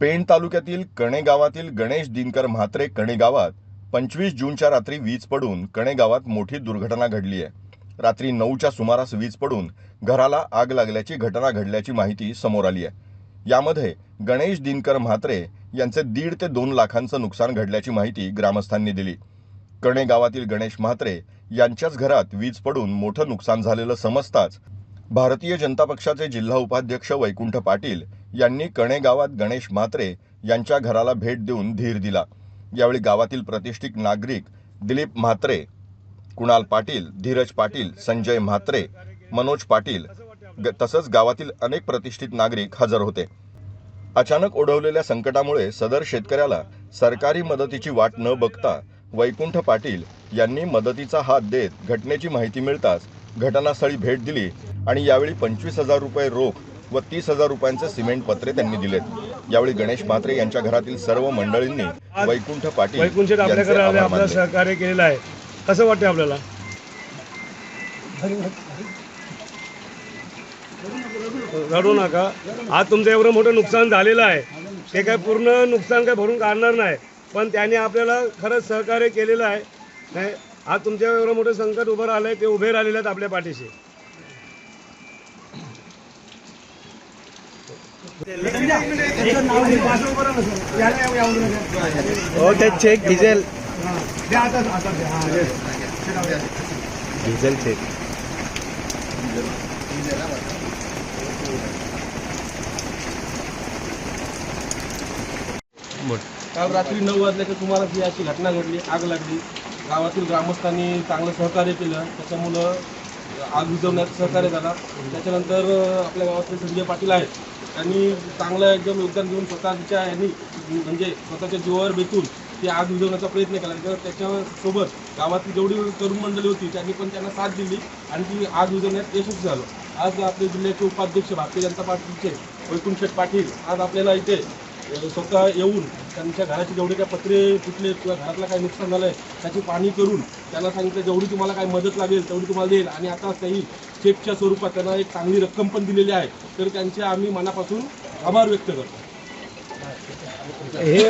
पेण तालुक्यातील कणे गावातील गणेश दिनकर म्हात्रे कणे गावात पंचवीस जूनच्या रात्री वीज पडून कणे गावात मोठी दुर्घटना घडली आहे. रात्री नऊच्या सुमारास वीज पडून घराला आग लागल्याची घटना घडल्याची माहिती समोर आली आहे. यामध्ये गणेश दिनकर म्हात्रे यांचे दीड ते दोन लाखांचं नुकसान घडल्याची माहिती ग्रामस्थांनी दिली. कणे गावातील गणेश म्हात्रे यांच्याच घरात वीज पडून मोठं नुकसान झालेलं समजताच भारतीय जनता पक्षाचे जिल्हा उपाध्यक्ष वैकुंठ पाटील यांनी कणे गावात गणेश म्हात्रे यांच्या घराला भेट देऊन धीर दिला. यावेळी गावातील प्रतिष्ठित नागरिक दिलीप म्हात्रे कुणाल पाटील धीरज पाटील संजय म्हात्रे मनोज पाटील ग- तसंच गावातील अनेक प्रतिष्ठित नागरिक हजर होते. अचानक ओढवलेल्या संकटामुळे सदर शेतकऱ्याला सरकारी मदतीची वाट न बघता वैकुंठ पाटील यांनी मदतीचा हात देत घटनेची माहिती मिळताच घटनास्थळी भेट दिली आणि यावेळी पंचवीस हजार रुपये रोख व तीस हजार रुपयांचे सिमेंट पत्रे त्यांनी दिलेत. यावेळी गणेश म्हात्रे यांच्या घरातील सर्व मंडळींनी वैकुंठ पाटील आपल्याला. सहकार्य केलेलं आहे. कसं वाटतं आपल्याला? रडू नका. आज तुमचं एवढं मोठं नुकसान झालेलं आहे. ते काय पूर्ण नुकसान काय भरून काढणार नाही. पण त्याने आपल्याला खरंच सहकार्य केलेलं आहे. नाही आज तुमच्या एवढं मोठं संकट उभं राहिलंय ते उभे राहिलेले आहेत आपल्या पाठीशी. ते चेक डिझेल डिझेल चेक काल रात्री नऊ वाजल्याच्या तुम्हाला ही अशी घटना घडली. आग लागली. गावातील ग्रामस्थांनी चांगलं सहकार्य केलं. त्याच्यामुळं आग विझवण्यात सहकार्य झाला. त्याच्यानंतर आपल्या गावातले संजय पाटील आहेत. त्यांनी चांगलं एकदम योगदान देऊन स्वतःच्या यांनी म्हणजे स्वतःच्या जीवावर बेतून ती आग विझवण्याचा प्रयत्न केला. तर त्याच्यासोबत गावातली जेवढी तरुण मंडळी होती त्यांनी पण त्यांना साथ दिली आणि ती आग विझवण्यात यशस्वी झालं. आज आपले जिल्ह्याचे उपाध्यक्ष भारतीय जनता पार्टीचे वैकुंठ पाटील आज आपल्याला इथे स्वतः येऊन त्यांच्या घराचे जेवढे काय पत्रे फुटले किंवा घरातलं काय नुकसान झालंय त्याची पाणी करून त्यांना सांगितलं जेवढी तुम्हाला काय मदत लागेल तेवढी तुम्हाला देईल. आणि आता काही चेकच्या स्वरूपात त्यांना एक चांगली रक्कम पण दिलेली आहे. तर त्यांचे आम्ही मनापासून आभार व्यक्त करतो. हे